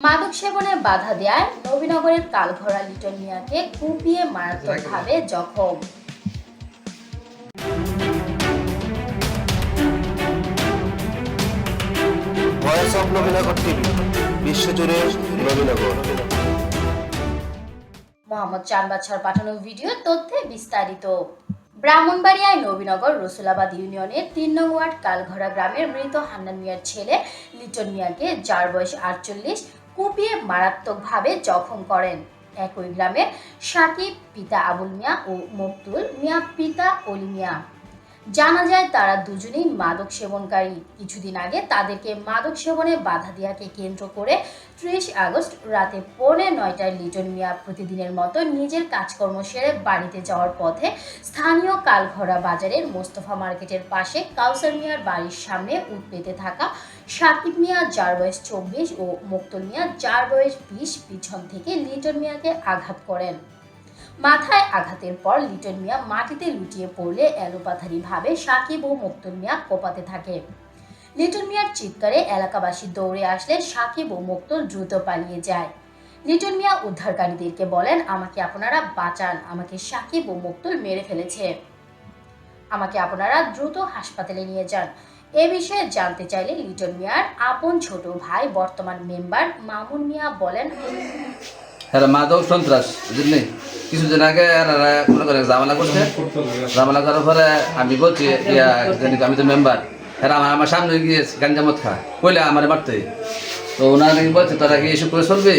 মাদক সেবনে বাধা দেয় নবীনগরের কালঘরা লিটন মিয়াকে কুপিয়ে মারাত্মকভাবে জখম। ভয়েস অফ নবীনগর টিভি বিশ্বজুড়ে নবীনগর। মোহাম্মদ চান বাছার পাঠানো ভিডিও তথ্যে বিস্তারিত। ব্রাহ্মণবাড়িয়ায় নবীনগর রসুলাবাদ ইউনিয়নের তিন নং ওয়ার্ড কালঘরা গ্রামের মৃত হান্নান মিয়ার ছেলে লিটন মিয়াকে যার বয়স আটচল্লিশ কুপিয়ে মারাত্মকভাবে জখম করেন। একই গ্রামে সাকিব, পিতা আবুল মিয়া ও মকতুল মিয়া, পিতা অলি মিয়া। জানা যায় তারা দুজনেই মাদক সেবনকারী। কিছুদিন আগে তাদেরকে মাদক সেবনে বাধা দেওয়াকে কেন্দ্র করে ত্রিশ আগস্ট রাতে পৌনে নয়টায় লিটন মিয়া প্রতিদিনের মতো নিজের কাজকর্ম সেরে বাড়িতে যাওয়ার পথে স্থানীয় কালঘরা বাজারের মোস্তফা মার্কেটের পাশে কাউসার মিয়ার বাড়ির সামনে উঠ পেতে থাকা সাকিব মিয়া যার বয়স চব্বিশ ও মুক্তল মিয়া যার বয়স বিশ পিছন থেকে লিটন মিয়াকে আঘাত করেন। মাথায় আঘাতের পর লিটন মিয়া মাটিতে লুটিয়ে পড়লে এলোপাথারি ভাবে সাকিব ও মুক্তল মিয়া কোপাতে থাকে। লিটন মিয়ার চিৎকারে এলাকাবাসী দৌড়ে আসলে সাকিব ও মুক্তল দ্রুত পালিয়ে যায়। লিটন মিয়া উদ্ধারকারীদেরকে বলেন, আমাকে আপনারা বাঁচান। আমাকে সাকিব ও মুক্তল মেরে ফেলেছে। আমাকে আপনারা দ্রুত হাসপাতালে নিয়ে যান। এ বিষয়ে জানতে চাইলে লিটন মিয়ার আপন ছোট ভাই বর্তমান মেম্বার মামুন মিয়া বলেন এরা মাদক সন্ত্রাস, বুঝলি? কিছুদিন আগে মনে করে ঝামেলা করছে। ঝামেলা করার পরে আমি বলছি আমি তো মেম্বার এরা আমার আমার সামনে গিয়ে গাঞ্জামত খা কইলে আমার মারতে। তো ওনারা নাকি বলছে, তোরা কি এসব করে চলবে?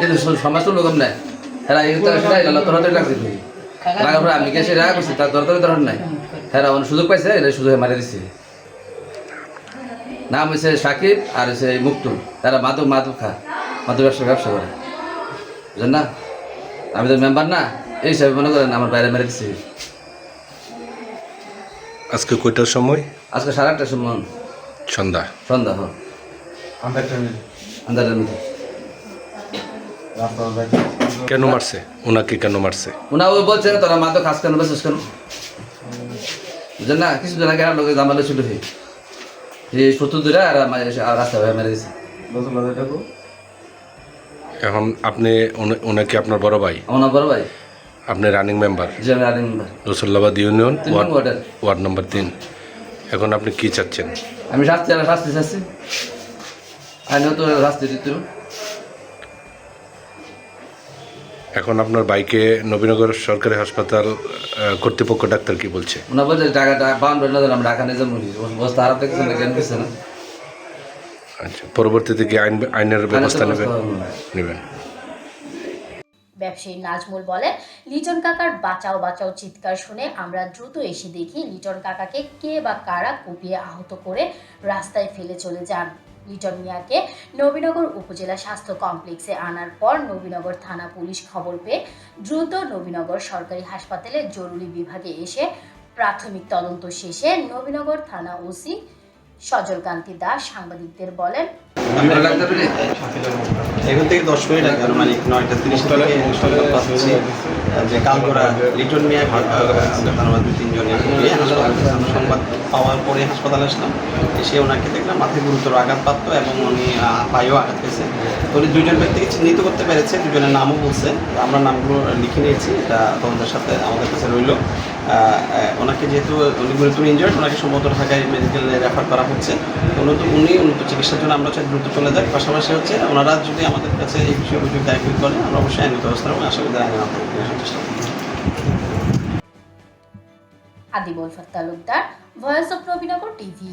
তো সব- সমাজ চলবে কেমন? এরা এই তো সেটাই তোরা তো লাগছে তুই পরে আমি গেছি রাগ করছি, তার তো ধরন নাই। এরা অনেক সুযোগ পাইছে, এরা সুযোগ মারি দিছে। নাম হচ্ছে সাকিব আর হচ্ছে মুক্তুল। তারা মাদক মাদক খা মাদক ব্যবসা ব্যবসা করে। বুঝলেন না? আমি তো মেম্বার না এই হিসাবে মনে করেন আমার বাইরে মেরে দিচ্ছি আজকে কয়টার সময়? আজকে সাড়ে আটটার সময়। সন্ধ্যা। সন্ধ্যা হোক আন্দারের মধ্যে কেন মারছে? ওনাকে কেন মারছে? ওনা ওই বলছে তোরা মাদক খাস কেন বেসিস কেন বুঝলেন না? কিছু জন আগে আর লোকে জামালে ছিল হে এই সত্তর দূরে আর আমার এসে- আর রাস্তা হয়ে মেরে দিছে। এখন আপনি ওনাকে আপনার বড় ভাই? আমার বড় ভাই? আপনি রানিং মেম্বার আমি running member Rasullabad union ward number ward number তিন। এখন আপনি কি চাচ্ছেন? আমি শাস্তি আর শাস্তি চাচ্ছি। আইনও তো শাস্তি দিতে এখন আপনার বাইকে নবীনগর সরকারি হাসপাতাল কর্তৃপক্ষ ডাক্তার কি বলছে? ওনার বলছে টাকাটা বাউন্ড আমরা ঢাকা নিয়ে যাব। বস্তা আরব দেখছেন না জ্ঞান না? আচ্ছা পরবর্তীতে কি আইন আইনের ব্যবস্থা নেবেন? নেবেন। ব্যবসায়ী নাজমুল বলেন লিটন কাকার বাঁচাও বাঁচাও চিৎকার শুনে আমরা দ্রুত এসে দেখি লিটন কাকাকে কে বা কারা কুপিয়ে আহত করে রাস্তায় ফেলে চলে যান। লিটন মিয়াকে নবীনগর উপজেলা স্বাস্থ্য কমপ্লেক্সে আনার পর নবীনগর থানা পুলিশ খবর পেয়ে দ্রুত নবীনগর সরকারি হাসপাতালে জরুরি বিভাগে এসে প্রাথমিক তদন্ত শেষে নবীনগর থানা ওসি সজল কান্তি দাস সাংবাদিকদের বলেন এখান থেকে দশ মিনিট আগে আনুমানিক নয়টা তিরিশ পাচ্ছি, যে হাসপাতালে আমরা সংবাদ পাওয়ার পরে হাসপাতালে আসলাম। এসে ওনাকে দেখলাম, মাথায় গুরুতর আঘাতপ্রাপ্ত এবং উনি পায়েও আঘাত পেয়েছে। উনি দুইজন ব্যক্তিকে চিহ্নিত করতে পেরেছে, দুজনের নামও বলছে। আমরা নামগুলো লিখে নিয়েছি, এটা তদন্তের সাথে আমাদের কাছে রইল। ওনাকে যেহেতু উনি গুরুতর ইনজার্ড ওনাকে সম্ভবত ঢাকায় মেডিকেলে রেফার করা হচ্ছে। উন্নত উনি উন্নত চিকিৎসার জন্য আমরা চাই দ্রুত চলে যাই পাশাপাশি হচ্ছে ওনারা যদি আমাদের কাছে এই বিষয়ে অভিযোগ দায়িত্ব করেন আমরা অবশ্যই আইনি ব্যবস্থা নেব। আশা করি নিয়ে চেষ্টা Adibal Talukdar voice of Nabinagar TV